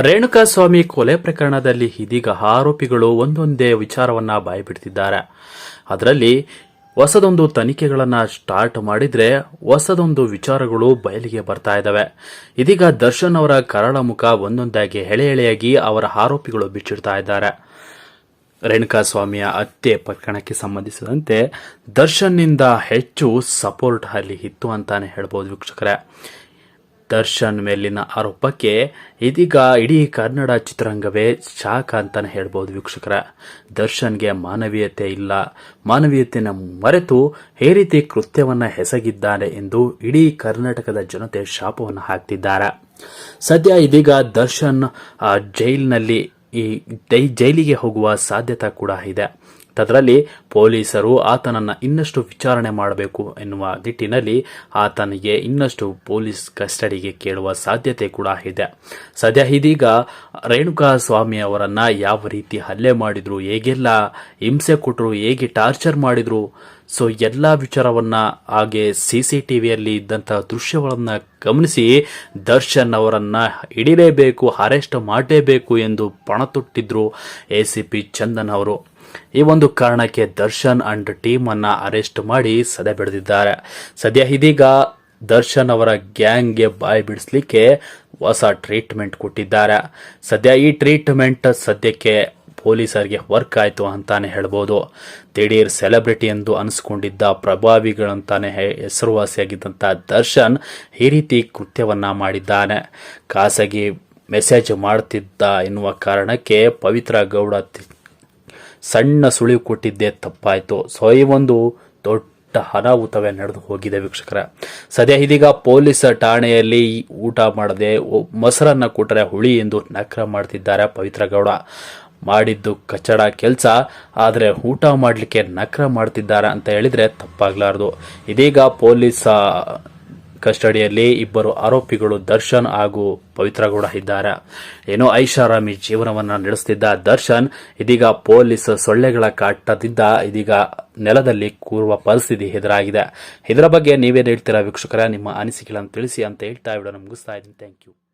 ರೇಣುಕಾಸ್ವಾಮಿ ಕೊಲೆ ಪ್ರಕರಣದಲ್ಲಿ ಇದೀಗ ಆರೋಪಿಗಳು ಒಂದೊಂದೇ ವಿಚಾರವನ್ನ ಬಾಯ್ಬಿಡ್ತಿದ್ದಾರೆ. ಅದರಲ್ಲಿ ಹೊಸದೊಂದು ತನಿಖೆಗಳನ್ನ ಸ್ಟಾರ್ಟ್ ಮಾಡಿದ್ರೆ ಹೊಸದೊಂದು ವಿಚಾರಗಳು ಬಯಲಿಗೆ ಬರ್ತಾ ಇದ್ದಾವೆ ಇದೀಗ ದರ್ಶನ್ ಅವರ ಕರಳ ಮುಖ ಒಂದೊಂದಾಗಿ ಎಳೆ ಎಳೆಯಾಗಿ ಅವರ ಆರೋಪಿಗಳು ಬಿಚ್ಚಿಡ್ತಾ ಇದ್ದಾರೆ. ರೇಣುಕಾಸ್ವಾಮಿಯ ಹತ್ಯೆ ಪ್ರಕರಣಕ್ಕೆ ಸಂಬಂಧಿಸಿದಂತೆ ದರ್ಶನ್ನಿಂದ ಹೆಚ್ಚು ಸಪೋರ್ಟ್ ಅಲ್ಲಿ ಇತ್ತು ಅಂತಾನೆ ಹೇಳ್ಬೋದು ವೀಕ್ಷಕರೇ. ದರ್ಶನ್ ಮೇಲಿನ ಆರೋಪಕ್ಕೆ ಇದೀಗ ಇಡೀ ಕನ್ನಡ ಚಿತ್ರರಂಗವೇ ಶಾಖ ಅಂತಾನೆ ಹೇಳ್ಬೋದು ವೀಕ್ಷಕರ. ದರ್ಶನ್ಗೆ ಮಾನವೀಯತೆ ಇಲ್ಲ. ಮಾನವೀಯತೆಯನ್ನು ಮರೆತು ಈ ರೀತಿ ಕೃತ್ಯವನ್ನ ಎಸಗಿದ್ದಾನೆ ಎಂದು ಇಡೀ ಕರ್ನಾಟಕದ ಜನತೆ ಶಾಪವನ್ನು ಹಾಕ್ತಿದ್ದಾರೆ. ಸದ್ಯ ಇದೀಗ ದರ್ಶನ್ ಜೈಲಿನಲ್ಲಿ ಈ ಜೈಲಿಗೆ ಹೋಗುವ ಸಾಧ್ಯತೆ ಕೂಡ ಇದೆ. ಅದರಲ್ಲಿ ಪೊಲೀಸರು ಆತನನ್ನು ಇನ್ನಷ್ಟು ವಿಚಾರಣೆ ಮಾಡಬೇಕು ಎನ್ನುವ ನಿಟ್ಟಿನಲ್ಲಿ ಆತನಿಗೆ ಇನ್ನಷ್ಟು ಪೊಲೀಸ್ ಕಸ್ಟಡಿಗೆ ಕೇಳುವ ಸಾಧ್ಯತೆ ಕೂಡ ಇದೆ. ಸದ್ಯ ಇದೀಗ ರೇಣುಕಾ ಸ್ವಾಮಿ ಅವರನ್ನ ಯಾವ ರೀತಿ ಹಲ್ಲೆ ಮಾಡಿದ್ರು, ಹೇಗೆಲ್ಲ ಹಿಂಸೆ ಕೊಟ್ಟರು ಹೇಗೆ ಟಾರ್ಚರ್ ಮಾಡಿದ್ರು, ಸೊ ಎಲ್ಲ ವಿಚಾರವನ್ನ ಹಾಗೆ ಸಿ ಸಿ ಟಿವಿಯಲ್ಲಿ ಇದ್ದಂತಹ ದೃಶ್ಯಗಳನ್ನ ಗಮನಿಸಿ ದರ್ಶನ್ ಅವರನ್ನ ಹಿಡಿಲೇಬೇಕು, ಅರೆಸ್ಟ್ ಮಾಡಲೇಬೇಕು ಎಂದು ಪಣ ತೊಟ್ಟಿದ್ರು ಎ ಸಿ ಪಿ ಚಂದನ್ ಅವರು. ಈ ಒಂದು ಕಾರಣಕ್ಕೆ ದರ್ಶನ್ ಅಂಡ್ ಟೀಮ್ ಅನ್ನ ಅರೆಸ್ಟ್ ಮಾಡಿ ಸದೆ ಬೆಳೆದಿದ್ದಾರೆ. ಸದ್ಯ ಇದೀಗ ದರ್ಶನ್ ಅವರ ಗ್ಯಾಂಗ್ಗೆ ಬಾಯಿ ಬಿಡಿಸ್ಲಿಕ್ಕೆ ಹೊಸ ಟ್ರೀಟ್ಮೆಂಟ್ ಕೊಟ್ಟಿದ್ದಾರೆ. ಸದ್ಯ ಈ ಟ್ರೀಟ್ಮೆಂಟ್ ಸದ್ಯಕ್ಕೆ ಪೊಲೀಸರಿಗೆ ವರ್ಕ್ ಆಯಿತು ಅಂತಾನೆ ಹೇಳ್ಬೋದು. ದಿಢೀರ್ ಸೆಲೆಬ್ರಿಟಿ ಎಂದು ಅನಿಸ್ಕೊಂಡಿದ್ದ ಪ್ರಭಾವಿಗಳಂತಾನೆ ಹೆಸರುವಾಸಿಯಾಗಿದ್ದಂಥ ದರ್ಶನ್ ಈ ರೀತಿ ಕೃತ್ಯವನ್ನ ಮಾಡಿದ್ದಾನೆ. ಖಾಸಗಿ ಮೆಸೇಜ್ ಮಾಡ್ತಿದ್ದ ಎನ್ನುವ ಕಾರಣಕ್ಕೆ ಪವಿತ್ರ ಗೌಡ ಸಣ್ಣ ಸುಳಿವು ಕೊಟ್ಟಿದ್ದೇ ತಪ್ಪಾಯಿತು. ಸೊ ಈ ಒಂದು ದೊಡ್ಡ ಅನಾಹುತವೇ ನಡೆದು ಹೋಗಿದೆ ವೀಕ್ಷಕರ. ಸದ್ಯ ಇದೀಗ ಪೊಲೀಸ್ ಠಾಣೆಯಲ್ಲಿ ಊಟ ಮಾಡದೆ ಮೊಸರನ್ನ ಕೊಟ್ಟರೆ ಹುಳಿ ಎಂದು ನಕ್ರ ಮಾಡ್ತಿದ್ದಾರೆ ಪವಿತ್ರ ಗೌಡ. ಮಾಡಿದ್ದು ಕಚ್ಚಡ ಕೆಲಸ, ಆದರೆ ಊಟ ಮಾಡಲಿಕ್ಕೆ ನಕ್ರ ಮಾಡ್ತಿದ್ದಾರೆ ಅಂತ ಹೇಳಿದರೆ ತಪ್ಪಾಗಲಾರದು. ಇದೀಗ ಪೊಲೀಸ್ ಕಸ್ಟಡಿಯಲ್ಲಿ ಇಬ್ಬರು ಆರೋಪಿಗಳು ದರ್ಶನ್ ಹಾಗೂ ಪವಿತ್ರಗೌಡ ಇದ್ದಾರೆ. ಏನೋ ಐಷಾರಾಮಿ ಜೀವನವನ್ನ ನಡೆಸುತ್ತಿದ್ದ ದರ್ಶನ್ ಇದೀಗ ಪೊಲೀಸ್ ಸೊಳ್ಳೆಗಳ ಕಾಟದಿಂದ ಇದೀಗ ನೆಲದಲ್ಲಿ ಕೂರುವ ಪರಿಸ್ಥಿತಿ ಎದುರಾಗಿದೆ. ಇದರ ಬಗ್ಗೆ ನೀವೇನು ಹೇಳ್ತೀರಾ ವೀಕ್ಷಕರ? ನಿಮ್ಮ ಅನಿಸಿಕೆಗಳನ್ನು ತಿಳಿಸಿ ಅಂತ ಹೇಳ್ತಾ ವಿಡಿಯೋ ಮುಗಿಸ್ತಾ ಇದ್ದೀನಿ. Thank you